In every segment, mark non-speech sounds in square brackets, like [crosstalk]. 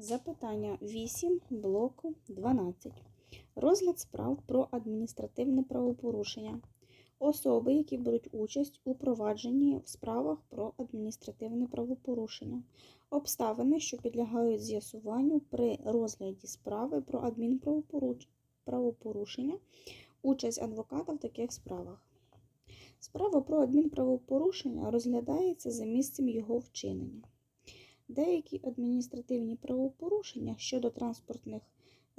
Запитання 8 блоку 12. Розгляд справ про адміністративне правопорушення. Особи, які беруть участь у провадженні в справах про адміністративне правопорушення. Обставини, що підлягають з'ясуванню при розгляді справи про адмінправопорушення. Участь адвоката в таких справах. Справа про адмінправопорушення розглядається за місцем його вчинення. Деякі адміністративні правопорушення щодо транспортних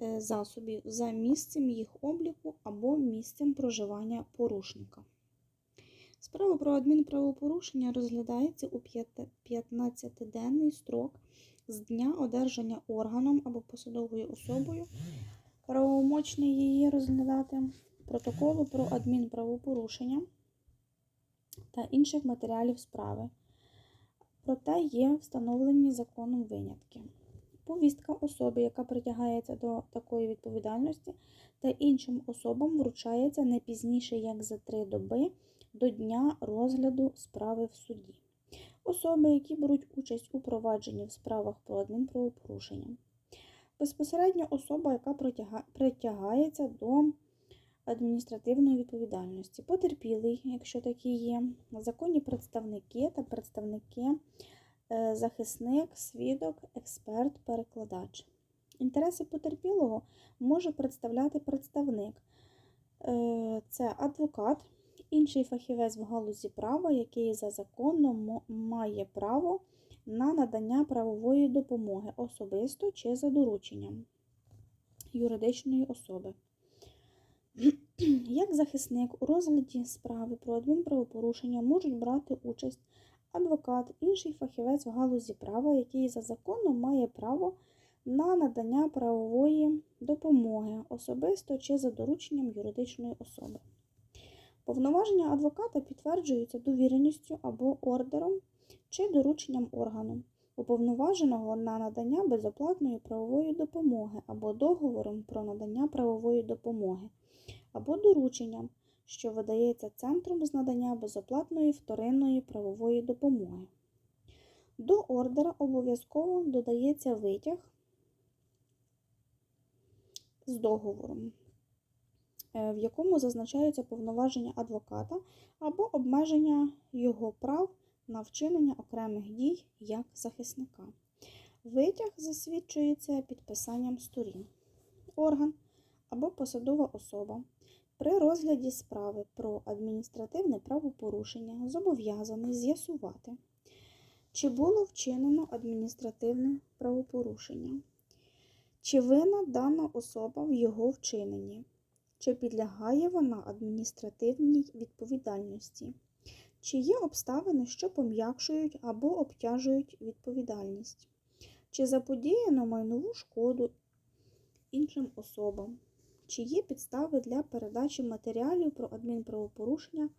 е, засобів за місцем їх обліку або місцем проживання порушника. Справа про адмінправопорушення розглядається у 15-денний строк з дня одержання органом або посадовою особою, правомочний її розглядати, протоколу про адмінправопорушення та інших матеріалів справи. Проте є встановлені законом винятки. Повістка особи, яка притягається до такої відповідальності, та іншим особам вручається не пізніше, як за три доби до дня розгляду справи в суді. Особи, які беруть участь у провадженні в справах про адмінправопорушення. Безпосередньо особа, яка притягається до адміністративної відповідальності. Потерпілий, якщо такі є, законні представники та представники, е, захисник, свідок, експерт, перекладач. Інтереси потерпілого може представляти представник. Е, Це адвокат, інший фахівець в галузі права, який за законом має право на надання правової допомоги особисто чи за дорученням юридичної особи. [clears throat] Як захисник у розгляді справи про адмінправопорушення можуть брати участь адвокат, інший фахівець в галузі права, який за законом має право на надання правової допомоги особисто чи за дорученням юридичної особи. Повноваження адвоката підтверджуються довіреністю або ордером чи дорученням органу, уповноваженого на надання безоплатної правової допомоги або договором про надання правової допомоги або дорученням, що видається Центром з надання безоплатної вторинної правової допомоги. До ордера обов'язково додається витяг з договором, е, в якому зазначаються повноваження адвоката або обмеження його прав на вчинення окремих дій як захисника. Витяг засвідчується підписанням сторін. Орган або посадова особа при розгляді справи про адміністративне правопорушення зобов'язаний з'ясувати, чи було вчинено адміністративне правопорушення, чи винна дана особа в його вчиненні, чи підлягає вона адміністративній відповідальності, чи є обставини, що пом'якшують або обтяжують відповідальність, чи заподіяно майнову шкоду іншим особам, чи є підстави для передачі матеріалів про адмінправопорушення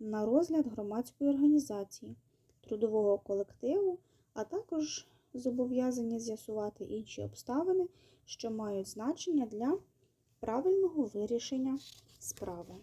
на розгляд громадської організації, трудового колективу, а також зобов'язання з'ясувати інші обставини, що мають значення для правильного вирішення справи.